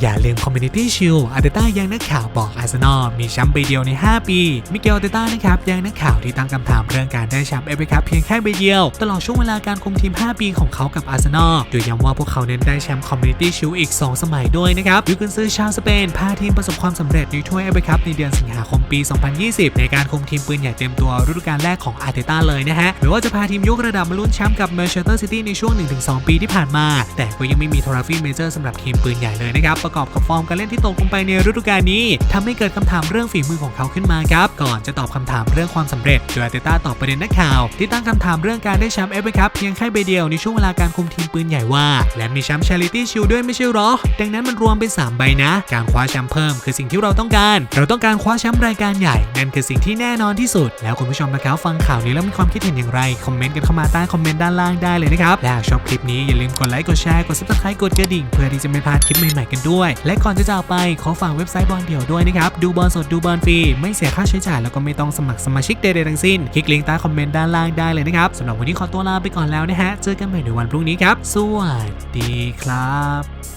อย่าลืมคอมมูนิตี้ชิลอาร์เตต้ายังนักข่าวบอกอาร์เซนอลมีแชมป์ใบเดียวใน 5 ปี มิเกลอาร์เตต้านะครับยังนักข่าวที่ตั้งคำถามเรื่องการได้แชมป์เอฟเอคัพเพียงแค่ใบเดียว ตลอดช่วงเวลาการคุมทีม 5 ปีของเขากับอาร์เซนอลโดยย้ำว่าพวกเขาเน้นได้แชมป์คอมมูนิตี้ชิลอีก 2 สมัยด้วยนะครับยูกุนซือชาวสเปนพาทีมประสบความสำเร็จในถ้วยเอฟเอคัพในเดือนสิงหาคมปี 2020 ในการคุมทีมปืนใหญ่เต็มตัวฤดูกาลแรกของอาร์เตต้าเลยนะฮะไม่ว่าจะพาทีมยกระดับมาลุ้นแชมป์กับเมอร์เชสเตอร์ซิตี้ในช่วง 1-2 ปีที่ผ่านมา แต่ก็ยังไม่มีทรฟี่เมเจอร์สำหรับทีมปืนใหญ่เลยนะครับประกอบกับฟอร์มการเล่นที่ตกลงไปในฤดูกาลนี้ทำให้เกิดคำถามเรื่องฝีมือของเขาขึ้นมาครับ ก่อนจะตอบคำถามเรื่องความสำเร็จโดยอาร์เตต้าตอบประเด็นนักข่าว ที่ตั้งคำถามเรื่องการได้แชมป์เอฟเอคัพเพียงแค่ใบเดียวในช่วงเวลาการคุมทีมปืนใหญ่ว่า และมีแชมป์ชาริตี้ชิลด้วยไม่ใช่หรอ ดังนั้นมันรวมเป็น 3 ใบนะ การคว้าแชมป์เพิ่มคือสิ่งที่เราต้องการ เราต้องการคว้าแชมป์รายการใหญ่ นั่นคือสิ่งที่แน่นอนที่สุด แล้วคุณผู้ชมนะครับฟังข่าวนี้แล้วมีความคิดเห็นอย่างไร คอมเมนต์กันเข้ามาใต้คอมเมนต์ด้านล่างได้เลยนะครับ และหากชอบคลิปนี้อย่าลืมกดไลค์ กดแชร์ กด subscribe กดกระดิ่ง เพื่อที่จะไม่พลาดคลิปใหม่ๆกันด้วย และก่อนจะจากไปขอฝากเว็บไซต์บอลเดี่ยวด้วยนะครับ ดูบอลสดดูบอลฟรี ไม่เสียค่าใช้จ่ายแล้วก็ไม่ต้องสมัครสมาชิกใดๆทั้งสิ้น คลิกลิงก์ใต้คอมเมนต์ด้านล่างได้เลยนะครับสำหรับวันนี้ขอตัวลาไปก่อนแล้วนะฮะ เจอกันใหม่ในวันพรุ่งนี้ครับ สวัสดีครับ